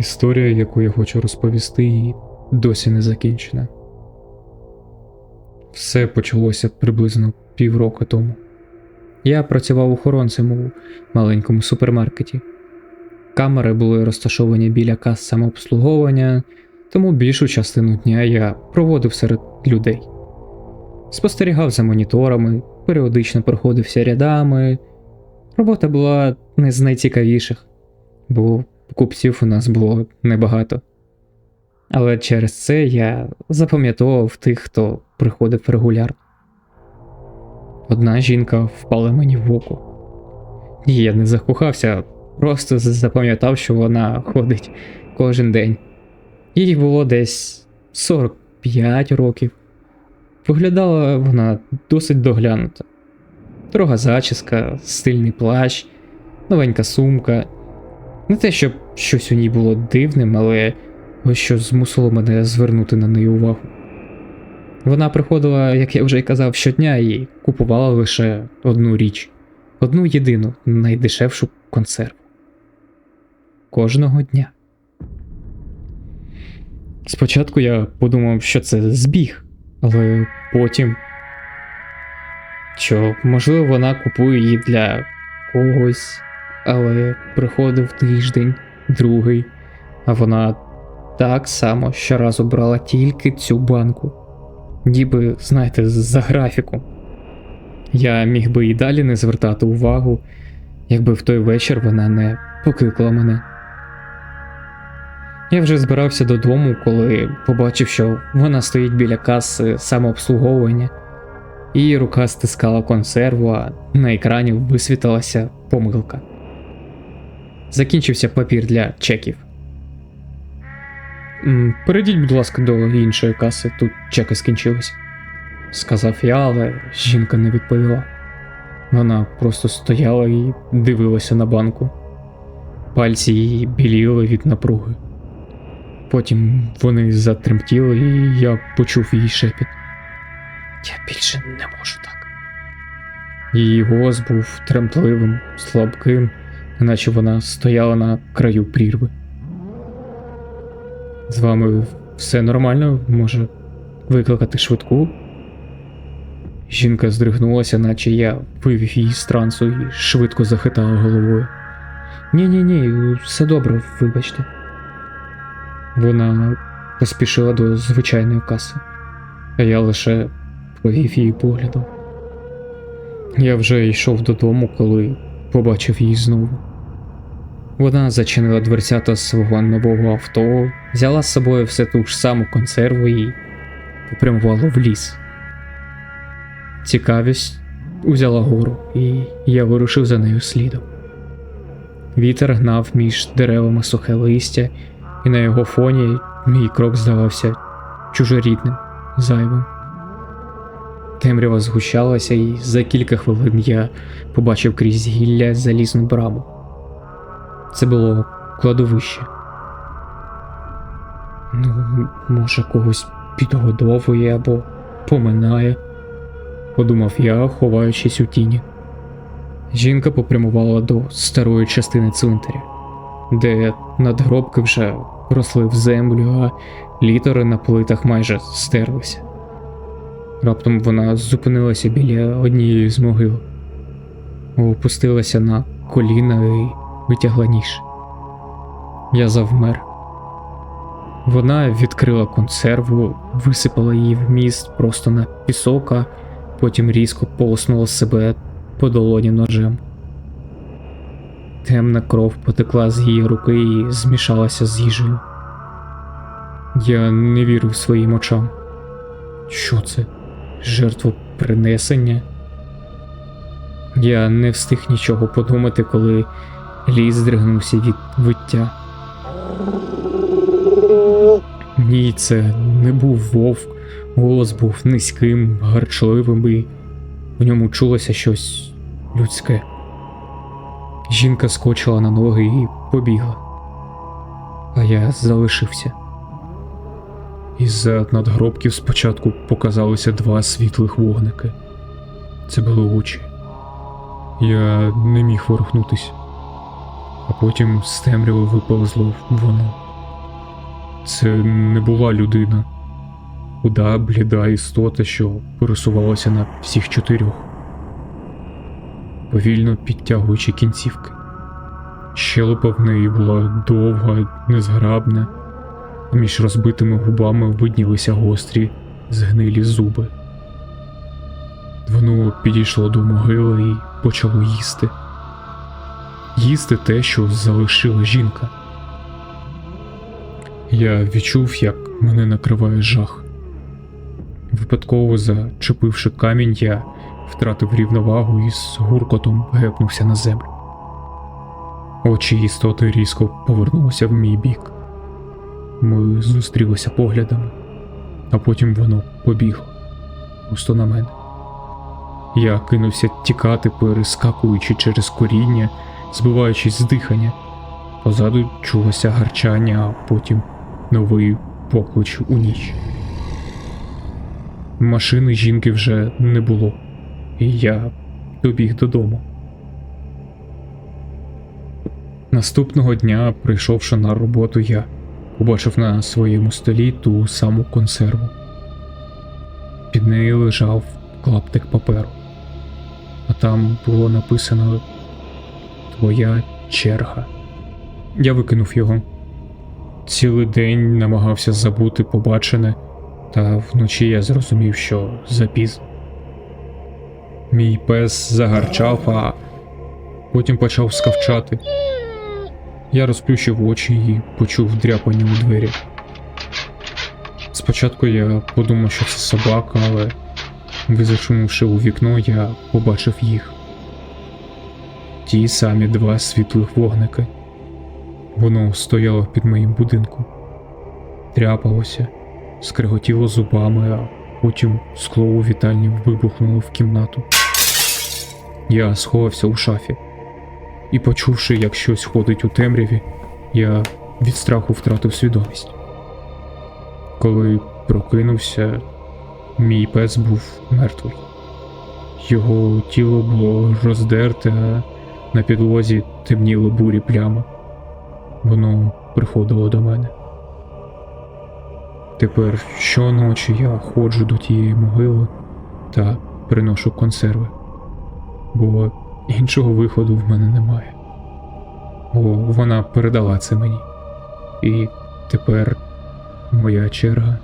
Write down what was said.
Історія, яку я хочу розповісти, і досі не закінчена. Все почалося приблизно півроку тому. Я працював охоронцем у маленькому супермаркеті. Камери були розташовані біля кас самообслуговування, тому більшу частину дня я проводив серед людей. Спостерігав за моніторами, періодично проходився рядами. Робота була не з найцікавіших, бо покупців у нас було небагато. Але через це я запам'ятовував тих, хто приходив регулярно. Одна жінка впала мені в око. Я не закохався, просто запам'ятав, що вона ходить кожен день. Їй було десь 45 років. Виглядала вона досить доглянута. Трога зачіска, стильний плащ, новенька сумка. Не те, щоб щось у ній було дивним, але ось що змусило мене звернути на неї увагу. Вона приходила, як я вже й казав, щодня і купувала лише одну річ, одну єдину, найдешевшу консерву. Кожного дня. Спочатку я подумав, що це збіг, але потім. Що, можливо, вона купує її для когось, але приходив тиждень, другий, а вона так само щоразу брала тільки цю банку. Ніби, знаєте, за графіком. Я міг би і далі не звертати увагу, якби в той вечір вона не покликала мене. Я вже збирався додому, коли побачив, що вона стоїть біля каси самообслуговування, її рука стискала консерву, а на екрані висвітилася помилка. Закінчився папір для чеків. «М, Перейдіть, будь ласка, до іншої каси, тут чеки скінчились, сказав я, але жінка не відповіла. Вона просто стояла і дивилася на банку. Пальці її біліли від напруги. Потім вони затремтіли, і я почув її шепіт. Я більше не можу так. Її голос був тремтливим, слабким, наче вона стояла на краю прірви. З вами все нормально, може викликати швидку? Жінка здригнулася, наче я вивів її з трансу і швидко захитала головою. Ні, ні, ні, все добре, вибачте. Вона поспішила до звичайної каси, а я лише провів її поглядом. Я вже йшов додому, коли побачив її знову. Вона зачинила дверцята свого нового авто, взяла з собою все ту ж саму консерву і попрямувала в ліс. Цікавість узяла гору, і я вирушив за нею слідом. Вітер гнав між деревами сухе листя, і на його фоні мій крок здавався чужорідним, зайвим. Темрява згущалася, і за кілька хвилин я побачив крізь гілля залізну браму. Це було кладовище. Ну, може, когось підгодовує або поминає, подумав я, ховаючись у тіні. Жінка попрямувала до старої частини цвинтаря, де надгробки вже росли в землю, а літери на плитах майже стерлися. Раптом вона зупинилася біля однієї з могил, опустилася на коліна і витягла ніж. Я завмер. Вона відкрила консерву, висипала її в міст просто на пісок, а потім різко полоснула себе по долоні ножем. Темна кров потекла з її руки і змішалася з їжею. Я не вірив своїм очам. Що це? Жертвопринесення? Я не встиг нічого подумати, коли ліс здригнувся від виття. Ні, це не був вовк, голос був низьким, гарчливим, і в ньому чулося щось людське. Жінка скочила на ноги і побігла, а я залишився. Із-за надгробків спочатку показалися два світлих вогники. Це були очі. Я не міг ворухнутись, а потім з темряви виповзло воно. Це не була людина. Худа, бліда істота, що пересувалася на всіх чотирьох, повільно підтягуючи кінцівки. Щелепа в неї була довга, незграбна, а між розбитими губами виднілися гострі, згнилі зуби. Воно підійшло до могили і почало їсти. Їсти те, що залишила жінка. Я відчув, як мене накриває жах. Випадково зачепивши камінь, я втратив рівновагу і з гуркотом гепнувся на землю. Очі істоти різко повернулися в мій бік. Ми зустрілися поглядами, а потім воно побігло просто на мене. Я кинувся тікати, перескакуючи через коріння, збиваючись з дихання. Позаду чулося гарчання, а потім новий поклич у ніч. Машини жінки вже не було, і я добіг додому. Наступного дня, прийшовши на роботу, я побачив на своєму столі ту саму консерву. Під нею лежав клаптик паперу, а там було написано Твоя черга. Я викинув його. Цілий день намагався забути побачене, та вночі я зрозумів, що запізно. Мій пес загарчав, а потім почав скавчати. Я розплющив очі і почув дряпання у двері. Спочатку я подумав, що це собака, але визирнувши у вікно, я побачив їх. Ті самі два світлих вогники. Воно стояло під моїм будинком, тряпалося, скриготіло зубами, а потім скло у вітальні вибухнуло в кімнату. Я сховався у шафі і, почувши, як щось ходить у темряві, я від страху втратив свідомість. Коли прокинувся, мій пес був мертвий. Його тіло було роздерте, а на підлозі темніли бурі плями. Воно приходило до мене. Тепер щоночі я ходжу до тієї могили та приношу консерви, бо іншого виходу в мене немає. Бо вона передала це мені. І тепер моя черга